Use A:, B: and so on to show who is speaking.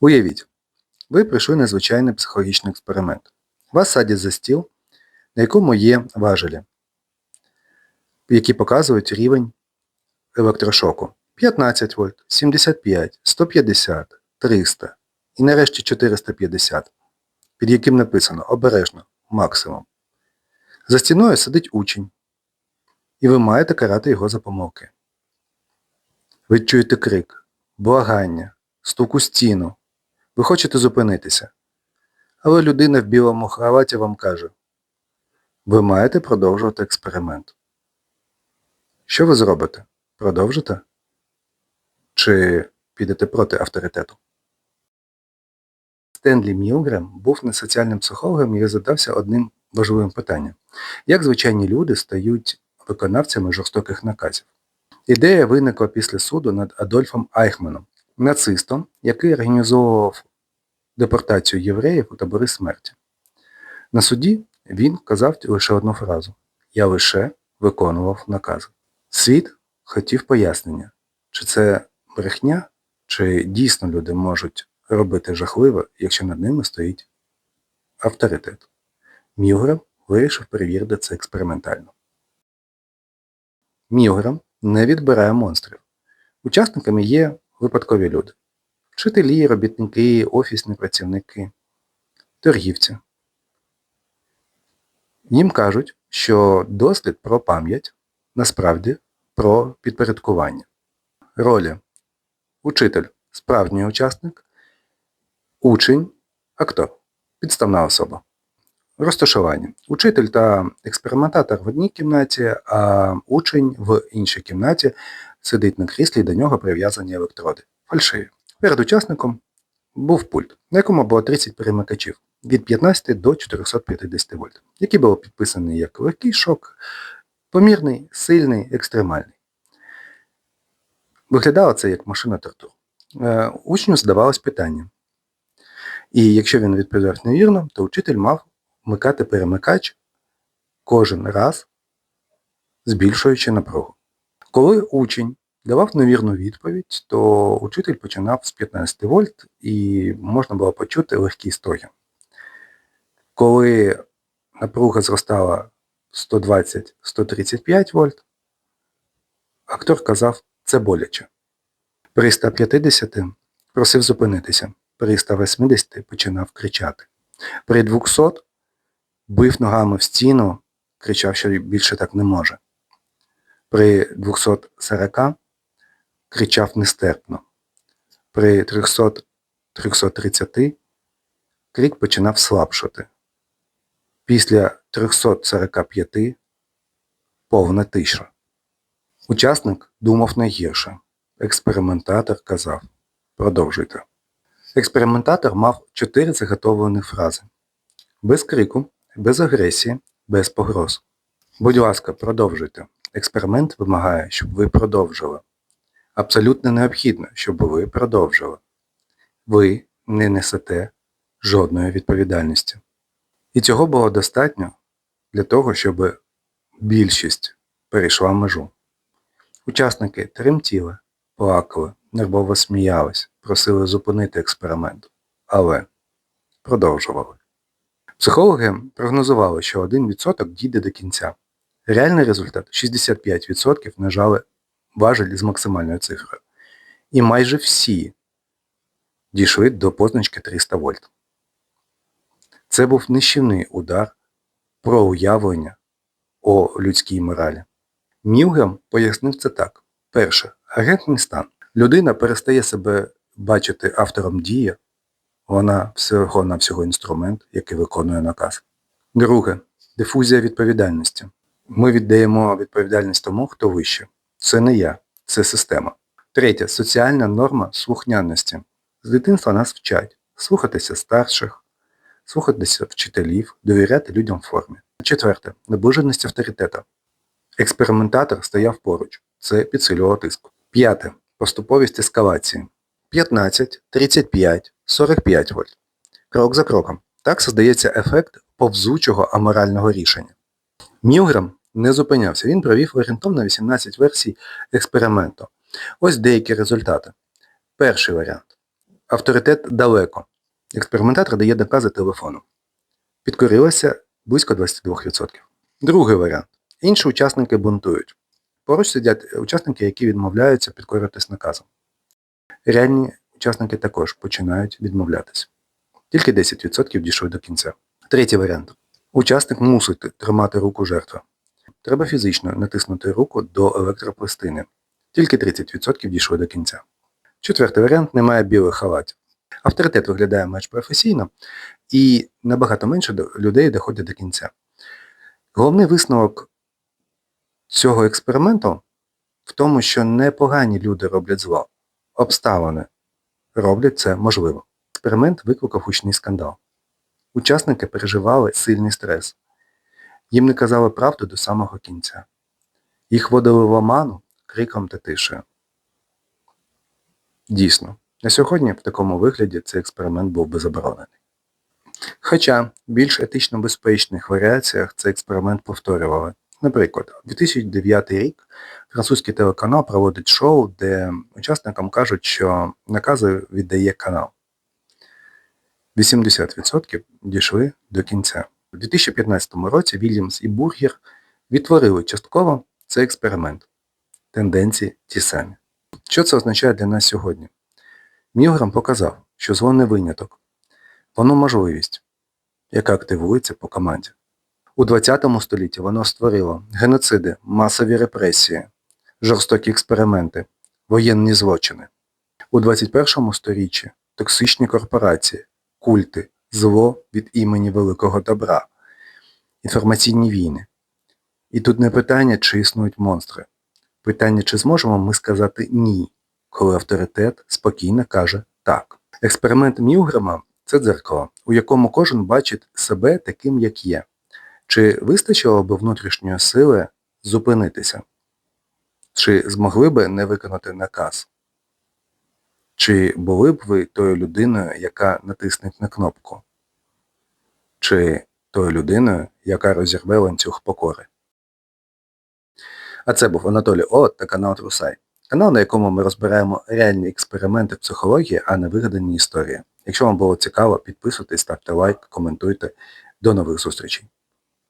A: Уявіть, ви пройшли незвичайний психологічний експеримент. Вас садять за стіл, на якому є важелі, які показують рівень електрошоку. 15 вольт, 75, 150, 300 і нарешті 450, під яким написано обережно, максимум. За стіною сидить учень, і ви маєте карати його за помилки. Ви чуєте крик, благання, стук у стіну. Ви хочете зупинитися. Але людина в білому халаті вам каже, ви маєте продовжувати експеримент. Що ви зробите? Продовжите? Чи підете проти авторитету? Стенлі Мілгрем був не соціальним психологом і задався одним важливим питанням. Як звичайні люди стають виконавцями жорстоких наказів? Ідея виникла після суду над Адольфом Айхманом, нацистом, який організовував депортацію євреїв у табори смерті. На суді він казав лише одну фразу Я лише виконував накази. Світ хотів пояснення, чи це брехня, чи дійсно люди можуть робити жахливе, якщо над ними стоїть авторитет. Мілграм вирішив перевірити це експериментально. Мілграм не відбирає монстрів. Учасниками є випадкові люди. Вчителі, робітники, офісні працівники, торгівці. Їм кажуть, що дослід про пам'ять насправді про підпорядкування. Ролі. Учитель справжній учасник, учень актор, підставна особа. Розташування. Учитель та експериментатор в одній кімнаті, а учень в іншій кімнаті сидить на кріслі і до нього прив'язані електроди. Фальшиві. Перед учасником був пульт, на якому було 30 перемикачів від 15 до 450 вольт, які були підписані як легкий шок, помірний, сильний, екстремальний. Виглядало це як машина тортур. Е, Учню задавалось питання. І якщо він відповідав невірно, то учитель мав вмикати перемикач кожен раз, збільшуючи напругу. Коли учень давав невірну відповідь, то учитель починав з 15 вольт і можна було почути легкий стогін. Коли напруга зростала 120-135 вольт, актор казав це боляче. При 150 просив зупинитися, при 180 починав кричати. При 200 бив ногами в стіну, кричав, що більше так не може. При 240 кричав нестерпно. При 300-330 крик починав слабшати. Після 345 повна тиша. Учасник думав найгірше. Експериментатор казав продовжуйте. Експериментатор мав чотири заготовлені фрази. Без крику, без агресії, без погроз. Будь ласка, продовжуйте. Експеримент вимагає, щоб ви продовжили. Абсолютно необхідно, щоб ви продовжили. Ви не несете жодної відповідальності. І цього було достатньо для того, щоб більшість перейшла межу. Учасники тремтіли, плакали, нервово сміялись, просили зупинити експеримент, але продовжували. Психологи прогнозували, що 1% дійде до кінця. Реальний результат 65% нажали важель з максимальною цифрою. І майже всі дійшли до позначки 300 вольт. Це був нищівний удар про уявлення о людській моралі. Мілграм пояснив це так. Перше, агентний стан. Людина перестає себе бачити автором дії, вона всього на всього інструмент, який виконує наказ. Друге, дифузія відповідальності. Ми віддаємо відповідальність тому, хто вище. Це не я, це система. Третє соціальна норма слухняності. З дитинства нас вчать слухатися старших, слухатися вчителів, довіряти людям в формі. Четверте наближеність авторитета. Експериментатор стояв поруч. Це підсилювало тиск. П'яте поступовість ескалації. 15, 35, 45 вольт. Крок за кроком. Так создається ефект повзучого аморального рішення. Мілграм не зупинявся. Він провів орієнтовно 18 версій експерименту. Ось деякі результати. Перший варіант. Авторитет далеко. Експериментатор дає докази телефону. Підкорилося близько 22%. Другий варіант. Інші учасники бунтують. Поруч сидять учасники, які відмовляються підкорюватись наказом. Реальні учасники також починають відмовлятись. Тільки 10% дійшли до кінця. Третій варіант. Учасник мусить тримати руку жертви. Треба фізично натиснути руку до електропластини. Тільки 30% дійшли до кінця. Четвертий варіант немає білих халатів. Авторитет виглядає менш професійно і набагато менше людей доходять до кінця. Головний висновок цього експерименту в тому, що непогані люди роблять зло. Обставини роблять це можливо. Експеримент викликав гучний скандал. Учасники переживали сильний стрес. Їм не казали правду до самого кінця. Їх водили в оману криком та тишею. Дійсно, на сьогодні в такому вигляді цей експеримент був би заборонений. Хоча в більш етично безпечних варіаціях цей експеримент повторювали. Наприклад, 2009 рік французький телеканал проводить шоу, де учасникам кажуть, що накази віддає канал. 80% дійшли до кінця. У 2015 році Вільямс і Бургер відтворили частково цей експеримент. Тенденції ті самі. Що це означає для нас сьогодні? Мілграм показав, що зло не виняток. Воно можливість, яка активується по команді. У 20 столітті воно створило геноциди, масові репресії, жорстокі експерименти, воєнні злочини. У 21 сторіччі токсичні корпорації, культи, зло від імені великого добра, інформаційні війни. І тут не питання, чи існують монстри. Питання, чи зможемо ми сказати ні, коли авторитет спокійно каже так. Експеримент Мілграма це дзеркало, у якому кожен бачить себе таким, як є. Чи вистачило би внутрішньої сили зупинитися? Чи змогли би не виконати наказ? Чи були б ви тою людиною, яка натисне на кнопку? Чи тою людиною, яка розірве ланцюг покори? А це був Анатолій Олад та канал Трусай. Канал, на якому ми розбираємо реальні експерименти психології, а не вигадані історії. Якщо вам було цікаво, підписуйтесь, ставте лайк, коментуйте. До нових зустрічей.